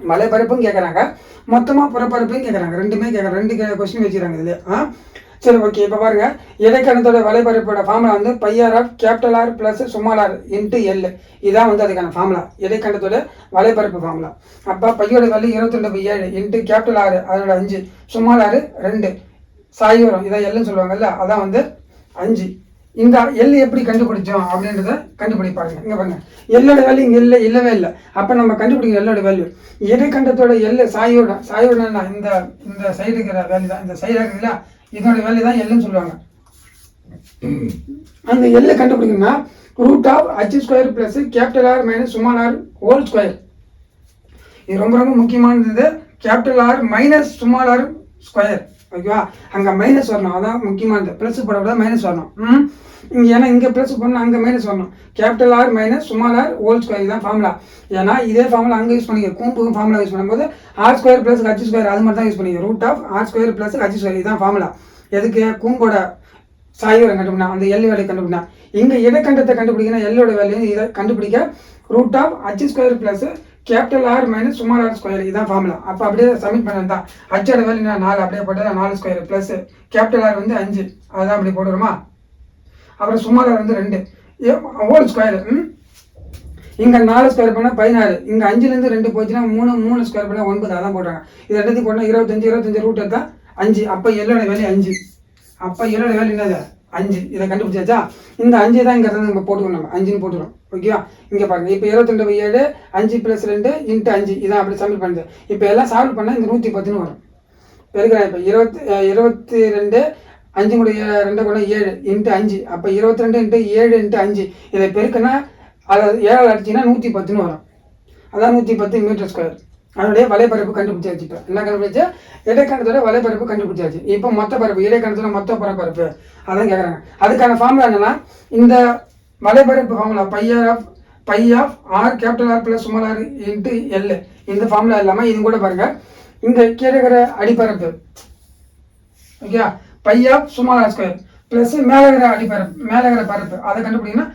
வலைப்பரப்பும் கேட்குறாங்க மொத்தமாக புறப்பரப்பையும் கேட்குறாங்க ரெண்டுமே கேட்குறாங்க ரெண்டு கொஸ்டின் வச்சுக்கிறாங்க இதுல. ஆ? சரி ஓகே இப்போ பாருங்கள் இடைக்கணத்தோட வலைபரப்போட ஃபார்முலா வந்து pi of capital r plus small r into l. இதான் வந்து அதுக்கான ஃபார்முலா இடைக்கண்டத்தோட வலைப்பரப்பு ஃபார்முலா அப்போ பையோட வேல்யூ இருபத்தி ரெண்டு பை ஏழு இன்ட்டு கேபிட்டல் ஆறு அதோட அஞ்சு. சுமால் ஆறு ரெண்டு. சாய் வரும். இதான் எல்லுன்னு சொல்லுவாங்கல்ல அதான் வந்து அஞ்சு. இந்த எல் எப்படி கண்டுபிடிச்சோம் அப்படின்றத கண்டுபிடிப்பாருங்க. இங்கே பாருங்க. எல்லோட வேல்யூ இங்கே இல்லை இல்லவே இல்லை. அப்போ நம்ம கண்டுபிடிக்கும் எல்லோட வேல்யூ இடைக்கண்டத்தோட எல் சாயோட சாயோட இந்த இந்த சைடு இருக்கிற வேல்யூ தான். இந்த சைடாக இருக்குல்ல இதோட வேல்யூ தான் எல்லுன்னு சொல்லுவாங்க. அந்த எல்லை கண்டுபிடிக்கணும்னா root of h square plus capital r minus small r whole square இது ரொம்ப ரொம்ப முக்கியமானது. Capital r minus small r square ஓகேவா அங்கே மைனஸ் வரணும். அதான் முக்கியமானது. ப்ளஸ் போடக்கூடாது மைனஸ் வரணும். ம்? ஏன்னா இங்கே ப்ளஸ் பண்ணணும் அங்கே மைனஸ் வரணும். Capital r minus small r whole square இதுதான் ஃபார்முலா ஏன்னா இதே ஃபார்முலா அங்கே யூஸ் பண்ணிக்க. கூம்புக்கும் ஃபார்முலா யூஸ் பண்ணும்போது r square plus h square அது மாதிரி தான் யூஸ் பண்ணிக்க. Root of r square plus h square இதுதான் ஃபார்முலா எதுக்கு? கூம்போட சாய்வரை கண்டுபிடினா அந்த எல் வேலையை கண்டுபிடினா. இங்கே இடைக்கண்டத்தை கண்டுபிடிக்கணும். எல்லோட வேலையை இதை கண்டுபிடிக்க root of h square plus capital r minus small r square இதுதான் ஃபார்முலா அப்போ அப்படியே சப்மிட் பண்ண தான் ஹச்சோட வேல்யூ நான் நாலு அப்படியே போட்டால் நாலு ஸ்கொயர் ப்ளஸ் கேபிட்டல் ஆர் வந்து அஞ்சு. அதான் அப்படி போடுறோமா அப்புறம் சுமார் ஆர் வந்து ரெண்டு. ஹோல் ஸ்கொயர் ம்? இங்க நாலு ஸ்கொயர் பண்ணால் பதினாறு. இங்கே அஞ்சுலேருந்து ரெண்டு போச்சுன்னா மூணு மூணு ஸ்கொயர் பண்ணால் ஒன்பது. அதான் போடுறாங்க இது ரெண்டுத்தையும் போட்டால் இருபத்தஞ்சு இருபத்தஞ்சு ரூட் தான் அஞ்சு. அப்போ எல்லோட வேல்யூ அஞ்சு. அப்போ எல்லோட வேல்யூ என்னது? அஞ்சு. இதை கண்டுபிடிச்சாச்சா? இந்த அஞ்சு தான் இங்கே நம்ம போட்டுக்கணும் நம்ம. அஞ்சுன்னு போட்டுக்கணும். ஓகேவா இங்கே பாருங்க. இப்போ இருபத்தெண்டு ஏழு அஞ்சு ப்ளஸ் ரெண்டு இன்ட்டு அஞ்சு. இதான் அப்படி சப்மிட் பண்ணுது. இப்போ எல்லாம் சால்வ் பண்ணால் இந்த நூற்றி பத்துன்னு வரும் பெருக்கிறேன் இப்போ இருபத்தி இருபத்தி ரெண்டு அஞ்சு கூட ஏ- ரெண்டு கூட ஏழு இன்ட்டு அஞ்சு. அப்போ இருபத்தி ரெண்டு இன்ட்டு ஏழு இன்ட்டு அஞ்சு. இதை பெருக்குன்னா அதை ஏழால் அடிச்சிங்கன்னா நூற்றி பத்துன்னு வரும். அதான் நூற்றி பத்து மீட்டர் ஸ்கொயர் அதனுடைய வலைப்பரப்பு கண்டுபிடிச்சாச்சு இப்போ. என்ன கண்டுபிடிச்சா இடைக்கணத்தோட வலைப்பரப்பு கண்டுபிடிச்சாச்சு. இப்போ மொத்த பரப்பு இடைக்கணத்தோட மொத்த பரப்பரப்பு அதான் கேட்குறாங்க அதுக்கான ஃபார்முலா என்னன்னா இந்த வலைப்பரப்பு formula pi of pi of r capital r plus small r into l இந்த ஃபார்முலா இல்லாமல் இது கூட பாருங்க. இந்த கீழே இருக்கிற அடிப்பரப்பு. Okay pi of small r square plus மேலே இருக்கிற அடிப்பரப்பு மேலே இருக்கிற பரப்பு. அதை கண்டுபிடிங்கன்னா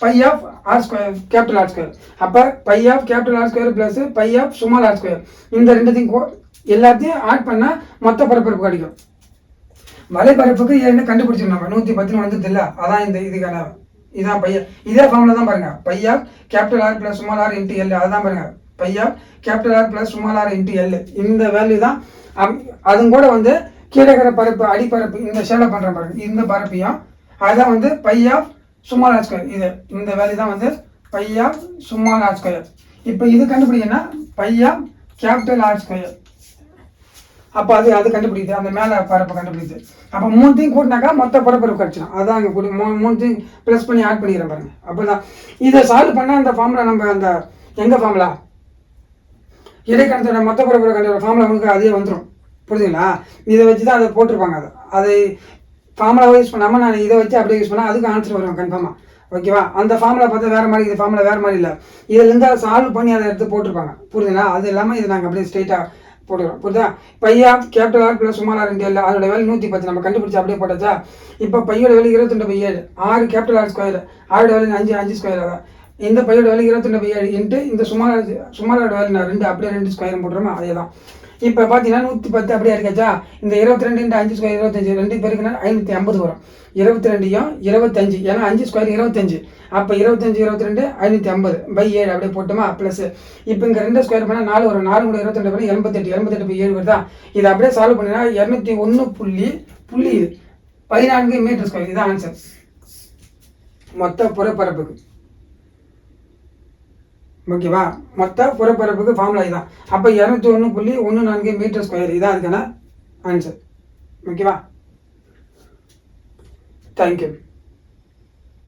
pi of r square capital r square அப்போ pi of capital r square plus pi of small r square இந்த ரெண்டுத்தையும் எல்லாத்தையும் ஆட் பண்ணால் மொத்த பரப்பரப்பு கிடைக்கும். வலைப்பரப்புக்கு ஏன்னு கண்டுபிடிச்சிடும் நம்ம நூற்றி பத்துன்னு வந்தது இல்லை அதான் இந்த இதுக்கான இதான் பையா இதே ஃபார்முலா தான் பாருங்க. Pi capital r plus small r into l அதுதான் பாருங்க. Pi capital r plus small r into l இந்த வேல்யூ தான். அம்- அதுவும் கூட வந்து கீழே இருக்கிற பரப்பு அடிப்பரப்பு இந்த ஷேலை பண்ணுற பாருங்க. இந்த பரப்பையும் அதுதான் வந்து பையா சும்மா ஆர் ஸ்கொயர் இது இந்த வேல்யூ தான் வந்து பையா சும்மா ஆர் ஸ்கொயர் இப்போ இது கண்டுபிடிங்கன்னா பையா கேபிட்டல் ஆர் ஸ்கொயர் அப்போ அது அது கண்டுபிடிக்குது. அந்த மேலே பரப்பை கண்டுபிடிக்குது. அப்போ மூணுத்தையும் கூட்டினாக்கா மொத்த பரப்பரப்பு கிடச்சிடும் அதான் அங்கே கூட்டி மூ மூணுத்தையும் ப்ளஸ் பண்ணி ஆட் பண்ணிக்கிறேன் பாருங்க. அப்போ தான் இதை சால்வ் பண்ணால் அந்த ஃபார்முலா நம்ம அந்த எங்கே ஃபார்முலா இடைக்கணத்தோட மொத்த பரப்பரப்பு கண்டுபிடிக்கிற ஃபார்முலா உங்களுக்கு அதே வந்துடும் புரிஞ்சுங்களா? இதை வச்சு தான் அதை போட்டிருப்பாங்க அதை. அதை ஃபார்முலாவை யூஸ் பண்ணாமல் நான் இதை வச்சு அப்படியே யூஸ் பண்ணால் அதுக்கு ஆன்சர் வரும் கன்ஃபார்மாக ஓகேவா அந்த ஃபார்முலா பார்த்தா வேறு மாதிரி இது ஃபார்முலா வேறு மாதிரி இல்லை. இதுலேருந்து அதை சால்வ் பண்ணி அதை எடுத்து போட்டிருப்பாங்க. புரியுதுங்களா? அது இல்லாமல் இது நாங்கள் அப்படியே ஸ்ட்ரெயிட்டாக போட்டுக்கிறோம். புரியுதா? Pi capital r plus small r இல்லை அதோட வேலை நூற்றி பத்து. நம்ம கண்டுபிடிச்சி அப்படியே போட்டாச்சா? இப்போ பையோட வேலை இருபத்தெண்டு பை ஏழு. ஆறு கேபிட்டல் ஆர் ஸ்கொயர் ஆரோட வேலை அஞ்சு அஞ்சு ஸ்கொயர் அதான் இந்த பையோட வேலை இருபத்தெண்டு பை ஏழு இன்ட்டு இந்த சுமார் சுமாரோட வேலை நான் ரெண்டு அப்படியே ரெண்டு ஸ்கொயர் போட்டுருமா அதே தான் இப்போ பார்த்தீங்கன்னா நூற்றி பத்து அப்படியே இருக்காச்சா? இந்த இருபத்தி ரெண்டு இன்ட்டு அஞ்சு ஸ்கொயர் இருபத்தஞ்சு ரெண்டு பேருக்குன்னா ஐநூற்றி ஐம்பது வரும். இருபத்தி ரெண்டையும் இருபத்தஞ்சு ஏன்னா அஞ்சு ஸ்கொயர் இருபத்தஞ்சு. அப்போ இருபத்தஞ்சு இருபத்தி ரெண்டு ஐநூற்றி ஐம்பது பை ஏழு அப்படியே போட்டோமா? ப்ளஸ் இப்போ இங்கே ரெண்டு ஸ்கொயர் பண்ணால் நாலு வரும். நாலு கூட இருபத்தி ரெண்டு பண்ணி எண்பத்தெட்டு எண்பத்தெட்டு பை ஏழு வருதா? இதை அப்படியே சால்வ் பண்ணினா இரநூத்தி ஒன்று புள்ளி புள்ளி இது. பதினான்கு மீட்டர் ஸ்கொயர் இதுதான் ஆன்சர் மொத்த புறப்பரப்புக்கு. ஓகேவா மொத்த புறப்பரப்புக்கு ஃபார்முலா இதுதான் அப்போ இரநூத்தி ஒன்று புள்ளி ஒன்று நான்கு மீட்டர் ஸ்கொயர் இதான் அதுக்கான ஆன்சர் ஓகேவா தேங்க்யூ